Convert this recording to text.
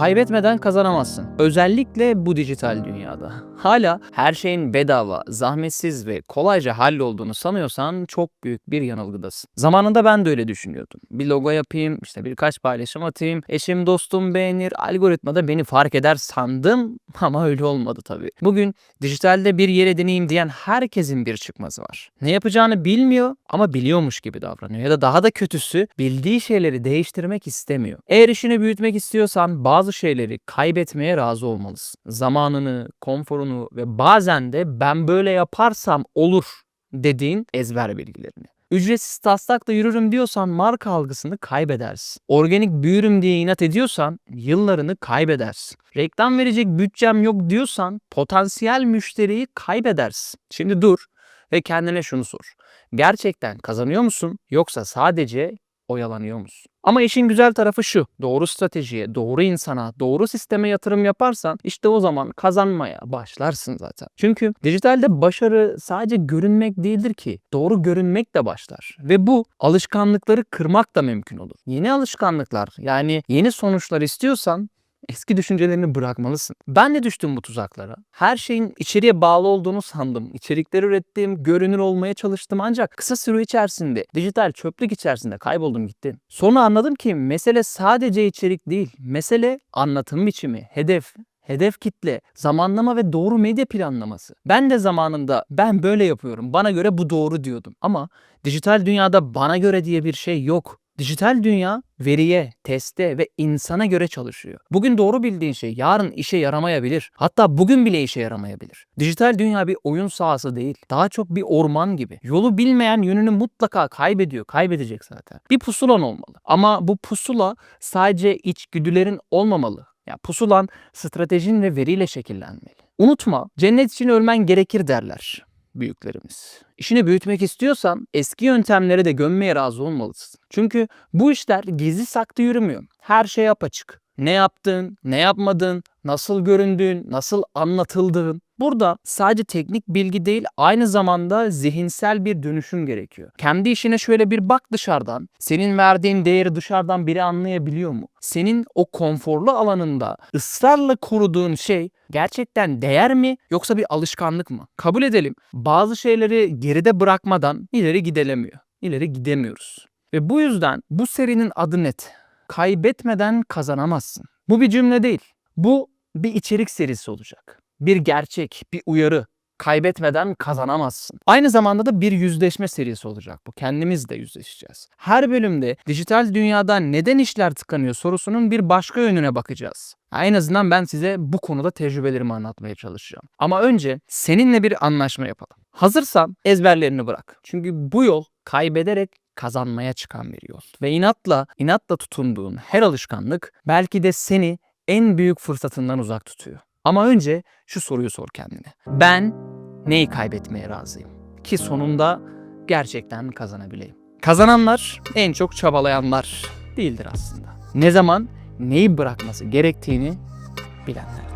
Kaybetmeden kazanamazsın. Özellikle bu dijital dünyada. Hala her şeyin bedava, zahmetsiz ve kolayca hallolduğunu sanıyorsan çok büyük bir yanılgıdasın. Zamanında ben de öyle düşünüyordum. Bir logo yapayım, işte birkaç paylaşım atayım, eşim dostum beğenir, algoritmada beni fark eder sandım ama öyle olmadı tabii. Bugün dijitalde bir yer edineyim diyen herkesin bir çıkmazı var. Ne yapacağını bilmiyor ama biliyormuş gibi davranıyor. Ya da daha da kötüsü bildiği şeyleri değiştirmek istemiyor. Eğer işini büyütmek istiyorsan bazı şeyleri kaybetmeye razı olmalısın. Zamanını, konforunu ve bazen de ben böyle yaparsam olur dediğin ezber bilgilerini. Ücretsiz taslakla yürürüm diyorsan marka algısını kaybedersin. Organik büyürüm diye inat ediyorsan yıllarını kaybedersin. Reklam verecek bütçem yok diyorsan potansiyel müşteriyi kaybedersin. Şimdi dur ve kendine şunu sor. Gerçekten kazanıyor musun yoksa sadece oyalanıyor musun? Ama işin güzel tarafı şu. Doğru stratejiye, doğru insana, doğru sisteme yatırım yaparsan işte o zaman kazanmaya başlarsın zaten. Çünkü dijitalde başarı sadece görünmek değildir ki. Doğru görünmek de başlar. Ve bu alışkanlıkları kırmak da mümkün olur. Yeni alışkanlıklar yani yeni sonuçlar istiyorsan eski düşüncelerini bırakmalısın. Ben de düştüm bu tuzaklara. Her şeyin içeriye bağlı olduğunu sandım. İçerikler ürettim, görünür olmaya çalıştım ancak kısa süre içerisinde, dijital çöplük içerisinde kayboldum gittim. Sonra anladım ki mesele sadece içerik değil. Mesele anlatım biçimi, hedef, Hedef kitle, zamanlama ve doğru medya planlaması. Ben de zamanında ben böyle yapıyorum, bana göre bu doğru diyordum. Ama dijital dünyada bana göre diye bir şey yok. Dijital dünya veriye, teste ve insana göre çalışıyor. Bugün doğru bildiğin şey yarın işe yaramayabilir. Hatta bugün bile işe yaramayabilir. Dijital dünya bir oyun sahası değil. Daha çok bir orman gibi. Yolu bilmeyen yönünü mutlaka kaybediyor. Kaybedecek zaten. Bir pusulan olmalı. Ama bu pusula sadece içgüdülerin olmamalı. Ya pusulan stratejin ve veriyle şekillenmeli. Unutma, cennet için ölmen gerekir derler büyüklerimiz. İşini büyütmek istiyorsan eski yöntemleri de gömmeye razı olmalısın. Çünkü bu işler gizli saklı yürümüyor. Her şey apaçık. Ne yaptın, ne yapmadın, nasıl göründüğün, nasıl anlatıldığın. Burada sadece teknik bilgi değil aynı zamanda zihinsel bir dönüşüm gerekiyor. Kendi işine şöyle bir bak dışarıdan. Senin verdiğin değeri dışarıdan biri anlayabiliyor mu? Senin o konforlu alanında ısrarla koruduğun şey gerçekten değer mi yoksa bir alışkanlık mı? Kabul edelim. Bazı şeyleri geride bırakmadan ileri gidilemiyor. İleri gidemiyoruz. Ve bu yüzden bu serinin adı net. Kaybetmeden kazanamazsın. Bu bir cümle değil. Bu bir içerik serisi olacak. Bir gerçek, bir uyarı. Kaybetmeden kazanamazsın. Aynı zamanda da bir yüzleşme serisi olacak bu. Kendimizle yüzleşeceğiz. Her bölümde dijital dünyada neden işler tıkanıyor sorusunun bir başka yönüne bakacağız. En azından ben size bu konuda tecrübelerimi anlatmaya çalışacağım. Ama önce seninle bir anlaşma yapalım. Hazırsan ezberlerini bırak. Çünkü bu yol kaybederek kazanmaya çıkan bir yol. Ve inatla, inatla tutunduğun her alışkanlık belki de seni en büyük fırsatından uzak tutuyor. Ama önce şu soruyu sor kendine. Ben neyi kaybetmeye razıyım? Ki sonunda gerçekten kazanabileyim. Kazananlar en çok çabalayanlar değildir aslında. Ne zaman neyi bırakması gerektiğini bilenler.